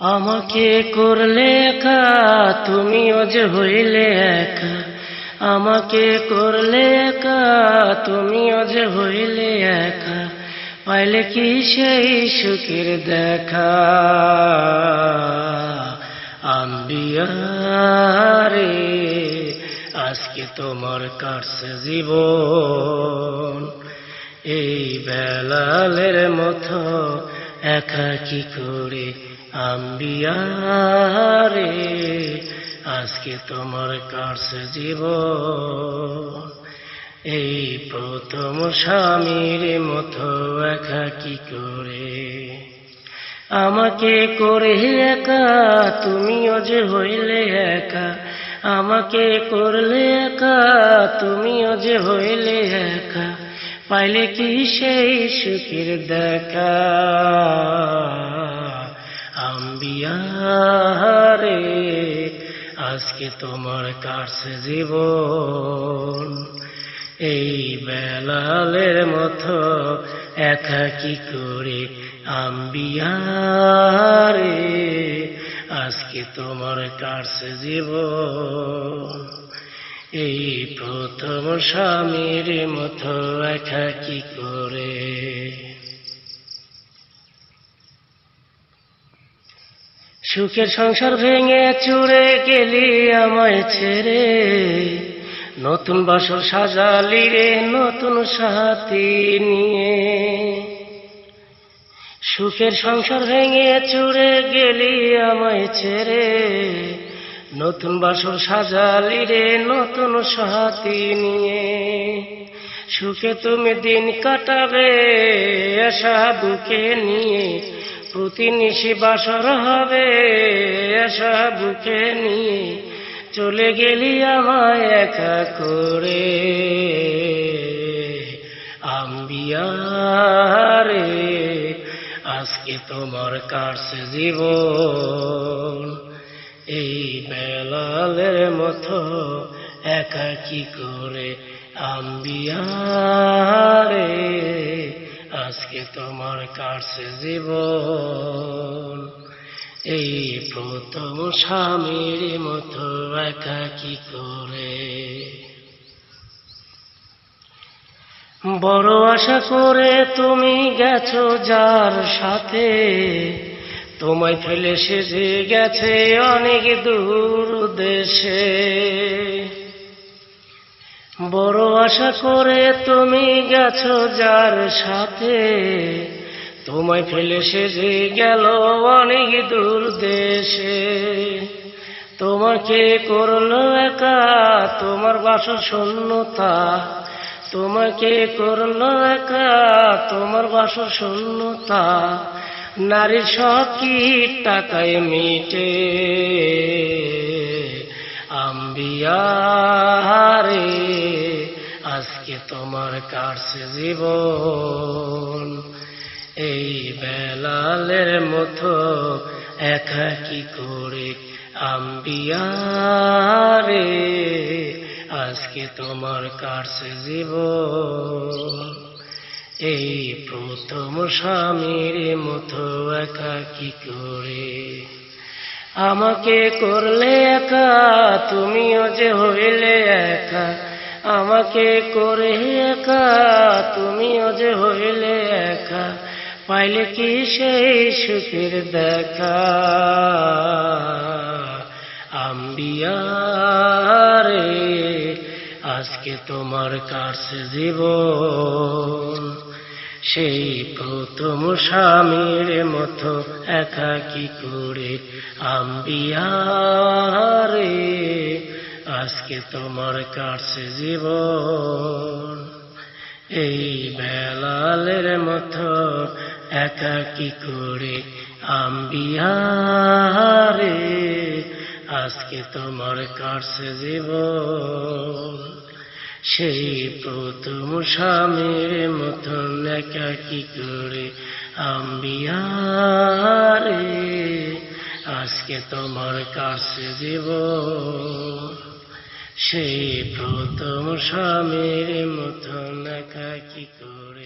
আমাকে করলে একা তুমিও যে হইলে একা। আমাকে করলে একা তুমিও যে হইলে একা। পাইলে কি সেই সুখের দেখা? আম্বিয়ারে আজকে তোমার কাছে জীবন। এই বেলালের মতো একা কি করে আম্বিয়ারে, আজকে তোমার কাছে জীবন। এই প্রথম স্বামীর মতো একা কি করে। আমাকে করে একা, তুমিও যে হইলে একা। আমাকে করলে একা, তুমিও যে হইলে একা। পাইলে কি সেই সুখের দেখা? আম্বিয়ারে আজকে তোমার কাছে জীবন। এই বেলালের মতো একা কি করে আম্বিয়ারে আজকে তোমার কাছে জীবন। এই প্রথম স্বামীর মতো একা কি করে? সুখের সংসার ভেঙে চুরে গেলি আমায় ছেড়ে। নতুন বাসর সাজালি রে নতুন সাথী নিয়ে। সুখের সংসার ভেঙে চুরে গেলি আমায় ছেড়ে। নতুন বাসর সাজালি রে, নতুন সাথী নিয়ে। সুখে তুমি দিন কাটাবে আশা বুকে নিয়ে। প্রতি নিশি বাসর হবে আশা বুকে নিয়ে। চলে গেলি আমায় একা করে। আম্বিয়ারে আজকে তোমার কাছে জীবন। এই বেলালের মতো একা কি করে আম্বিয়ারে আজকে তোমার কাছে জীবন। এই প্রথম স্বামীর মতো একা কি করে বড় আশা করে তুমি গেছো যার সাথে। তোমায় ফেলে সে যে গেছে অনেক দূর দেশে। বড় আশা করে তুমি গেছো যার সাথে। তোমায় ফেলে সে যে গেল অনেক দূর দেশে। তোমাকে করল একা? তোমার বাসা শূন্যতা তোমাকে করল একা? তোমার বাসা শূন্যতা নারীর সব কি টাকায় মিটে। আম্বিয়ারে আজকে তোমার কাছে জীবন। এই বেলালের মতো একা কি করে আম্বিয়ারে আজকে তোমার কাছে জীবন। এই প্রথম স্বামীর মতো একা কি করে। আমাকে করলে একা, তুমিও যে হইলে একা। আমাকে করে একা, তুমিও যে হইলে একা। পাইলে কি সেই সুখের দেখা? আম্বিয়ারে আজকে তোমার কাছে জীবন সেই প্রথম স্বামীর মতো একা কি করে আম্বিয়ারে, আজকে তোমার কাছে জীবন। এই বেলালের মতো একা কি করে আম্বিয়ারে, আজকে তোমার কাছে জীবন। সেই প্রথম স্বামীর মতন একা কি করে আম্বিয়ারে, আজকে তোমার কাছে দেব। সেই প্রথম স্বামীর মতন একা কি করে